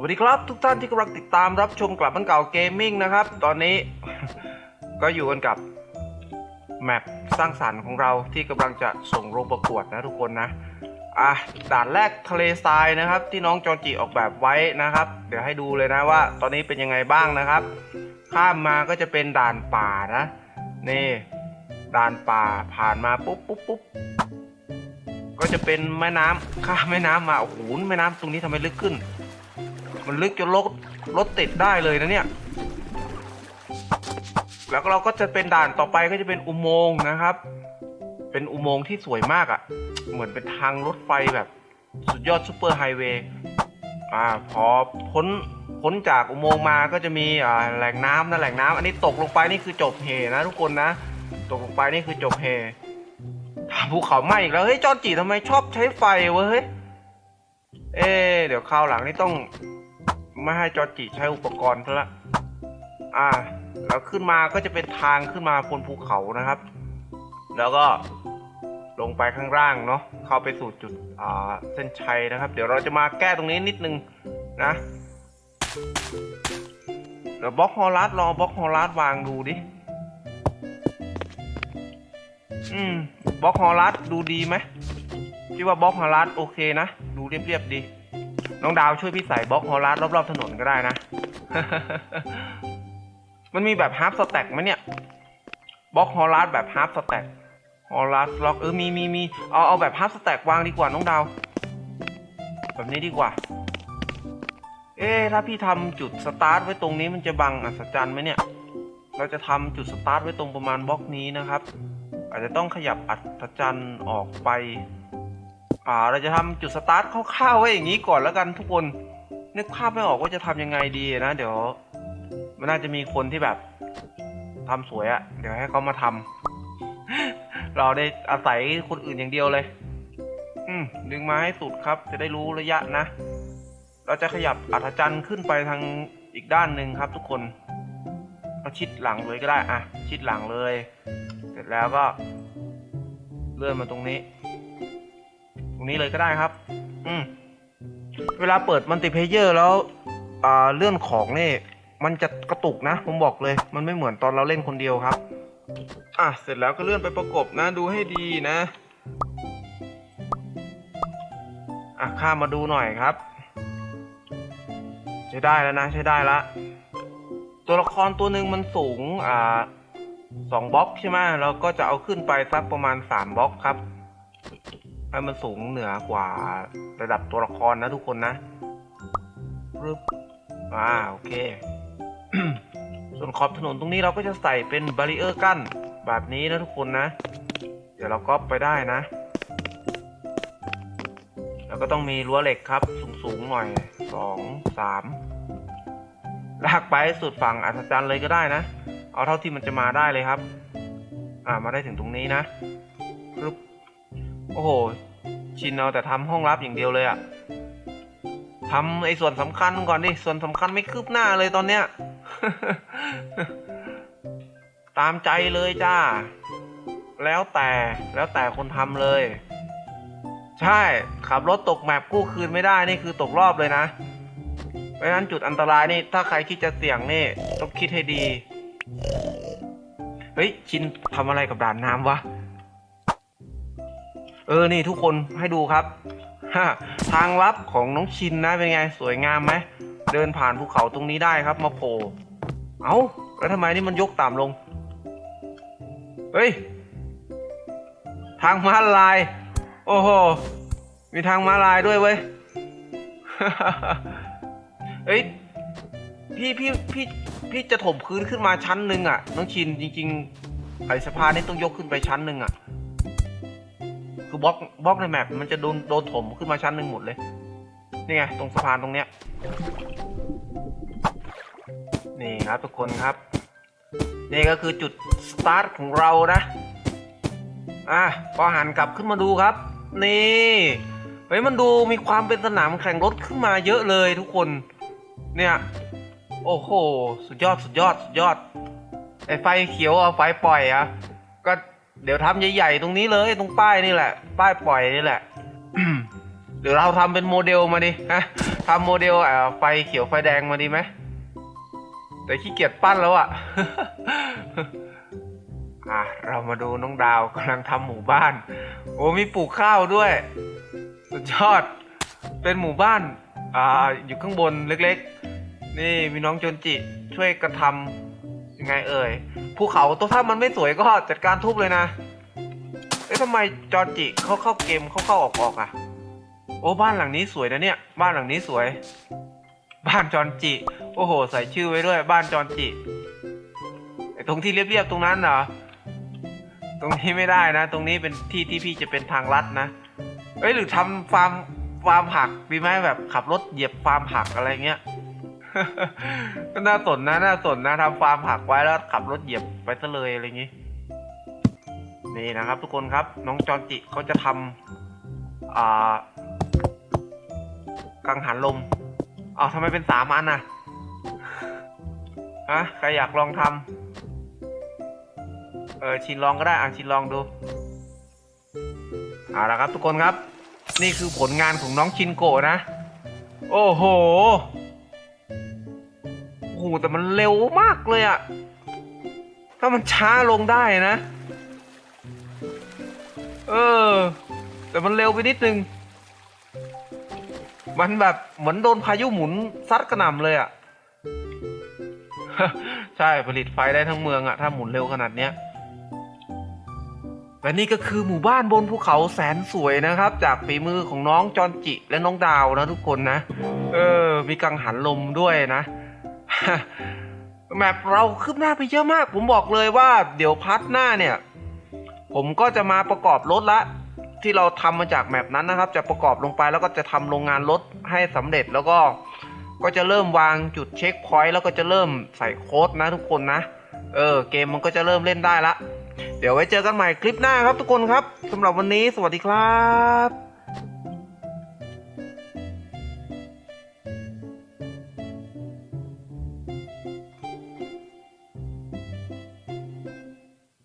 สวัสดีครับทุกท่านที่กำลังติดตามรับชมกลับบ้านเก่าเกมมิ่งนะครับ ตอนนี้ ก็อยู่กันกับแมปสร้างสรรค์ของเราที่กำลังจะส่งลงประกวดนะทุกคนนะอะด่านแรกทะเลทรายนะครับ ที่น้องจอจิออกแบบไว้นะครับ เดี๋ยวให้ดูเลยนะว่า ตอนนี้เป็นยังไงบ้างนะครับ ข้ามมาก็จะเป็นด่านป่านะนี่ด่านป่าผ่านมาปุ๊บปุ๊บปุ๊บก็จะเป็นแม่น้ำข้ามแม่น้ำมาโอ้โหแม่น้ำตรงนี้ทำไมลึกขึ้น มันลึกจนรถรถติดได้เลยนะเนี่ย แล้วเราก็จะเป็นด่านต่อไปก็จะเป็นอุโมงค์นะครับ เป็นอุโมงค์ที่สวยมากอะ่ะ เหมือนเป็นทางรถไฟแบบสุดยอดซูเปอร์ไฮเวย์อ่าพอพ้นพ้นจากอุโมงค์มาก็จะมีอ่าแหล่งน้ำนะแหล่งน้ำอันนี้ตกลงไปนี่คือจบเฮนะทุกคนนะ ตกลงไปนี่คือจบเฮภูเขาไหม้อีกแล้วเฮ้ยจอนจีทำไมชอบใช้ไฟวะเฮ้ยเอ๊เดี๋ยวคราวหลังนี่ต้อง ไม่ให้จอจิใช้อุปกรณ์ซะละ อ่า แล้วขึ้นมาก็จะเป็นทางขึ้นมาบนภูเขานะครับ แล้วก็ลงไปข้างล่างเนาะ เข้าไปสู่จุดอ่าเส้นชัยนะครับ เดี๋ยวเราจะมาแก้ตรงนี้นิดนึงนะเดี๋ยวบล็อกฮอลลัสลองบล็อกฮอลลัสวางดูดิ อืมบล็อกฮอลลัสดูดีไหมคิดว่าบล็อกฮอลลัสโอเคนะ ดูเรียบๆดี น้องดาวช่วยพี่ใส่บล็อกฮอลลัสรอบๆถนนก็ได้นะ มันมีแบบฮาร์ฟสแต็กไหมเนี่ยบล็อกฮอลลัสแบบฮาร์ฟสแต็กฮอลลัสล็อกเออมีมีมีเอาเอาแบบฮาร์ฟสแต็กวางดีกว่าน้องดาว แบบนี้ดีกว่า เอ๊ถ้าพี่ทำจุดสตาร์ทไว้ตรงนี้มันจะบังอัศจรรย์ไหมเนี่ย เราจะทำจุดสตาร์ทไว้ตรงประมาณบล็อกนี้นะครับ อาจจะต้องขยับอัศจรรย์ออกไป อ่าเราจะทำจุดสตาร์ทคร่าวๆไว้อย่างนี้ก่อนแล้วกันทุกคนนึกภาพไม่ออกว่าจะทำยังไงดีนะ เดี๋ยว มันน่าจะมีคนที่แบบทำสวยอะเดี๋ยวให้เขามาทำเราได้อาศัยคนอื่นอย่างเดียวเลย อืมดึงมาให้สุดครับ จะได้รู้ระยะนะ เราจะขยับอัศจรรย์ขึ้นไปทางอีกด้านหนึ่งครับทุกคนเอาชิดหลังเลยก็ได้อะชิดหลังเลย เสร็จแล้วก็ เลื่อนมาตรงนี้ ตรงนี้เลยก็ได้ครับ อืม เวลาเปิดมัลติเพเยอร์แล้วอ่าเลื่อนของนี่ มันจะกระตุกนะ ผมบอกเลย มันไม่เหมือนตอนเราเล่นคนเดียวครับ อะ เสร็จแล้วก็เลื่อนไปประกบนะ ดูให้ดีนะ อะ ข้ามมาดูหน่อยครับ ใช้ได้แล้วนะ ใช้ได้ละตัวละครตัวหนึ่งมันสูง อ่าสองบล็อกใช่ไหมเราก็จะเอาขึ้นไปสักประมาณสามบล็อกครับ ให้มันสูงเหนือกว่าระดับตัวละครนะทุกคนนะรึบอ่าโอเค ส่วนขอบถนนตรงนี้เราก็จะใส่เป็นบารีเออร์กั้นแบบนี้นะทุกคนนะ เดี๋ยวเราก็ไปได้นะ แล้วก็ต้องมีรั้วเหล็กครับ สูงๆหน่อยสองสามลากไปสุดฝั่งอัศจรรย์เลยก็ได้นะ เอาเท่าที่มันจะมาได้เลยครับ อ่ามาได้ถึงตรงนี้นะปึ๊บ โอ้โห ชินเอาแต่ทำห้องลับอย่างเดียวเลยอะทำไอ้ส่วนสำคัญก่อนดิ ส่วนสำคัญไม่คืบหน้าเลยตอนเนี้ย ตามใจเลยจ้า แล้วแต่แล้วแต่คนทำเลย ใช่ ขับรถตกแมปกู้คืนไม่ได้นี่คือตกรอบเลยนะ เพราะฉะนั้นจุดอันตรายนี่ ถ้าใครคิดจะเสี่ยงนี่ ต้องคิดให้ดี เฮ้ย ชินทำอะไรกับด่านน้ำวะ เออนี่ทุกคนให้ดูครับฮะทางลับของน้องชินนะเป็นไงสวยงามไหมเดินผ่านภูเขาตรงนี้ได้ครับมาโผล่เอ้าแล้วทำไมนี่มันยกต่ำลง เฮ้ย ทางม้าลาย โอ้โห มีทางม้าลายด้วยเว้ย เฮ้ย พี่พี่พี่พี่จะถมพื้นขึ้นมาชั้นหนึ่งอะ น้องชินจริง ๆ ไอ้สะพานนี่ต้องยกขึ้นไปชั้นหนึ่งอะ คือบล็อกบล็อกในแมปมันจะโดนโดนถมขึ้นมาชั้นหนึ่งหมดเลย นี่ไงตรงสะพานตรงเนี้ย นี่ครับทุกคนครับ นี่ก็คือจุดสตาร์ทของเรานะ อะพอหันกลับขึ้นมาดูครับ นี่เฮ้ยมันดูมีความเป็นสนามแข่งรถขึ้นมาเยอะเลยทุกคน เนี่ย โอ้โห สุดยอดสุดยอดสุดยอด ไอไฟเขียวเอาไฟปล่อยอะก็ เดี๋ยวทำใหญ่ๆตรงนี้เลยตรงป้ายนี่แหละ ป้ายปล่อยนี่แหละหรือเราทำเป็นโมเดลมาดิฮะทำโมเดลอ่อไฟเขียวไฟแดงมาดีไหมแต่ขี้เกียจปั้นแล้วอะ่ะอะเรามาดูน้องดาวกำลังทำหมู่บ้าน โอ้มีปลูกข้าวด้วย สุดยอด เป็นหมู่บ้านอ่าอยู่ข้างบนเล็กๆ นี่มีน้องจนจิช่วยกันทำ ไงเอ่ยภูเขาตัวถ้ามันไม่สวยก็จัดการทุบเลยนะ เอ๊ะทำไมจอจิเขาเข้าเกมเขาเข้าออกออกอะ โอ้บ้านหลังนี้สวยนะเนี่ย บ้านหลังนี้สวย บ้านจอนจิ โอ้โห ใส่ชื่อไว้ด้วย บ้านจอนจิไอตรงที่เรียบๆตรงนั้นเหรอตรงนี้ไม่ได้นะ ตรงนี้เป็นที่ที่พี่จะเป็นทางลัดนะเอ้ยหรือทำฟาร์มฟาร์มผักดีไหมแบบขับรถเหยียบฟาร์มผักอะไรเงี้ย ก็น่าสนนะน่าสนนะทำฟาร์มผักไว้แล้วขับรถเหยียบไปซะเลยอะไรอย่างงี้ นี่นะครับ ทุกคนครับ น้องจอนจิเขาจะทำอ่ากังหันลมเอาทำไมเป็นสามอันน่ะฮะใครอยากลองทำเออชินลองก็ได้อะชินลองดูเอาละครับทุกคนครับ นี่คือผลงานของน้องชินโกะนะ โอ้โห โอ้โหแต่มันเร็วมากเลยอะถ้ามันช้าลงได้นะ เออ แต่มันเร็วไปนิดนึง มันแบบเหมือนโดนพายุหมุนซัดกระหน่ำเลยอะใช่ผลิตไฟได้ทั้งเมืองอะ่ะถ้าหมุนเร็วขนาดเนี้ยและนี่ก็คือหมู่บ้านบนภูเขาแสนสวยนะครับ จากฝีมือของน้องจอนจิและน้องดาวนะทุกคนนะ เออ มีกังหันลมด้วยนะ แมปเราคืบหน้าไปเยอะมาก ผมบอกเลยว่าเดี๋ยวพัทหน้าเนี่ย ผมก็จะมาประกอบรถละ ที่เราทำมาจากแมปนั้นนะครับ จะประกอบลงไปแล้วก็จะทำโรงงานรถให้สำเร็จแล้วก็ก็จะเริ่มวางจุดเช็คพอยต์แล้วก็จะเริ่มใส่โค้ดนะทุกคนนะ เออ เกมมันก็จะเริ่มเล่นได้ละ เดี๋ยวไว้เจอกันใหม่คลิปหน้าครับทุกคนครับสำหรับวันนี้สวัสดีครับ